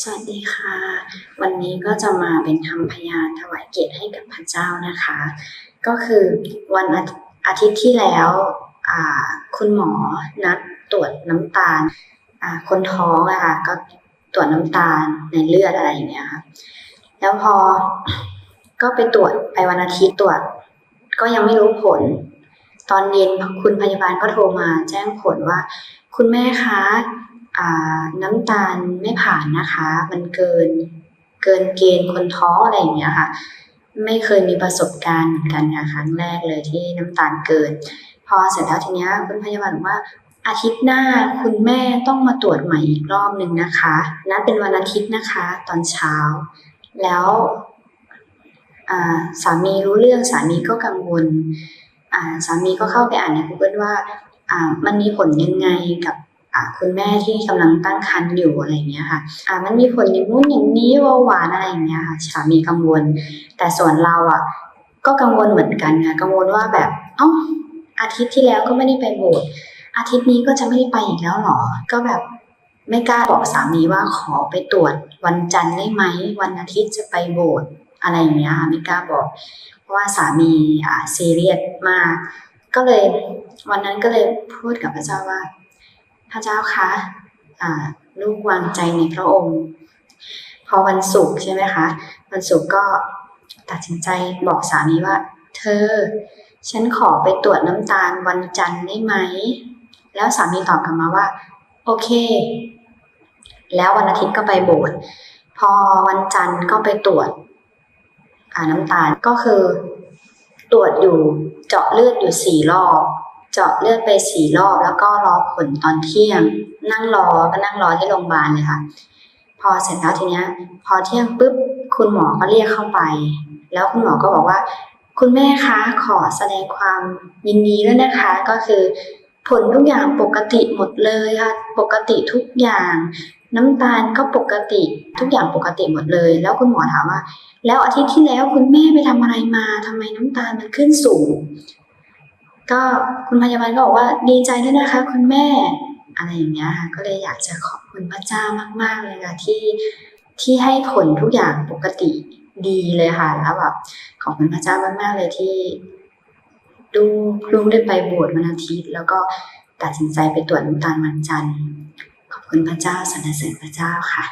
สวัสดีค่ะ วันนี้ก็จะมาเป็นคำพยานถวายเกียรติให้กับพระเจ้านะคะ ก็คือวันอาทิตย์ที่แล้วคุณหมอนัดตรวจน้ำตาลคนท้องอะค่ะก็ตรวจน้ำตาลในเลือดอะไรอย่างเงี้ยค่ะแล้วพอก็ไปตรวจไปวันอาทิตย์ตรวจ ก็ยังไม่รู้ผล ตอนเย็นคุณพยาบาลก็โทรมาแจ้งผลว่า คุณแม่คะอ่า น้ำตาลไม่ผ่านนะคะ มันเกินเกินเกณฑ์คนท้องอะไรอย่างเงี้ยค่ะ ไม่เคยมีประสบการณ์เหมือนกันค่ะครั้งแรกเลยที่น้ำตาลเกิน พอเสร็จแล้วทีเนี้ยคุณพยาบาลบอกว่าอาทิตย์หน้าคุณแม่ต้องมาตรวจใหม่อีกรอบหนึ่งนะคะนัดเป็นวันอาทิตย์นะคะ ตอนเช้า แล้วาสามีรู้เรื่องสามีก็กังวลาสามีก็เข้าไปอ่านใน Google ว่าามันมีผลยังไงกับ คุณแม่ที่กำลังตั้งครรภ์อยู่อะไรเงี้ยค่ะอ่ามันมีผลอย่างนู้นอย่างนี้เบาหวานอะไรอย่างเงี้ยค่ะสามีกังวล แต่ส่วนเราอะก็กังวลเหมือนกันค่ะกังวลว่าแบบเอ้าอาทิตย์ที่แล้วก็ไม่ได้ไปโบสถ์อาทิตย์นี้ก็จะไม่ได้ไปอีกแล้วหรอ ก็แบบไม่กล้าบอกสามีว่าขอไปตรวจวันจันทร์ได้ไหมวันอาทิตย์จะไปโบสถ์อะไรอย่างเงี้ยค่ะไม่กล้าบอก เพราะว่าสามีอ่าซีเรียสมาก ก็เลยวันนั้นก็เลยพูดกับพระเจ้าว่า พระเจ้าคะลูกวางใจในพระองค์ พอวันศุกร์ใช่ไหมคะ วันศุกร์ก็ตัดสินใจบอกสามีว่า เธอ ฉันขอไปตรวจน้ำตาลวันจันทร์ได้ไหม แล้วสามีตอบกลับมาว่า โอเค แล้ววันอาทิตย์ก็ไปโบสถ์พอวันจันทร์ก็ไปตรวจอ่าน้ำตาลก็คือ ตรวจอยู่เจาะเลือดอยู่สี่รอบ เจาะเลือดไปสี่รอบแล้วก็รอผลตอนเที่ยง นั่งรอก็นั่งรอที่โรงพยาบาลเลยค่ะ พอเสร็จแล้วทีเนี้ย พอเที่ยงปุ๊บคุณหมอก็เรียกเข้าไป แล้วคุณหมอก็บอกว่า คุณแม่คะขอแสดงความยินดีด้วยนะคะ ก็คือผลทุกอย่างปกติหมดเลยค่ะ ปกติทุกอย่าง น้ำตาลก็ปกติทุกอย่างปกติหมดเลย แล้วคุณหมอถามว่า แล้วอาทิตย์ที่แล้วคุณแม่ไปทำอะไรมาทำไมน้ำตาลมันขึ้นสูง ก็คุณพยาบาลก็บอกว่าดีใจด้วยนะคะ คุณแม่อะไรอย่างเงี้ยค่ะก็เลยอยากจะขอบคุณพระเจ้ามาก ๆ เลยค่ะที่ที่ให้ผลทุกอย่างปกติดีเลยค่ะแล้วแบบขอบคุณพระเจ้ามากๆเลยที่ลูกลูกได้ไปบวชวันอาทิตย์ แล้วก็ตัดสินใจไปตรวจน้ำตาลวันจันทร์ขอบคุณพระเจ้าสรรเสริญพระเจ้าค่ะ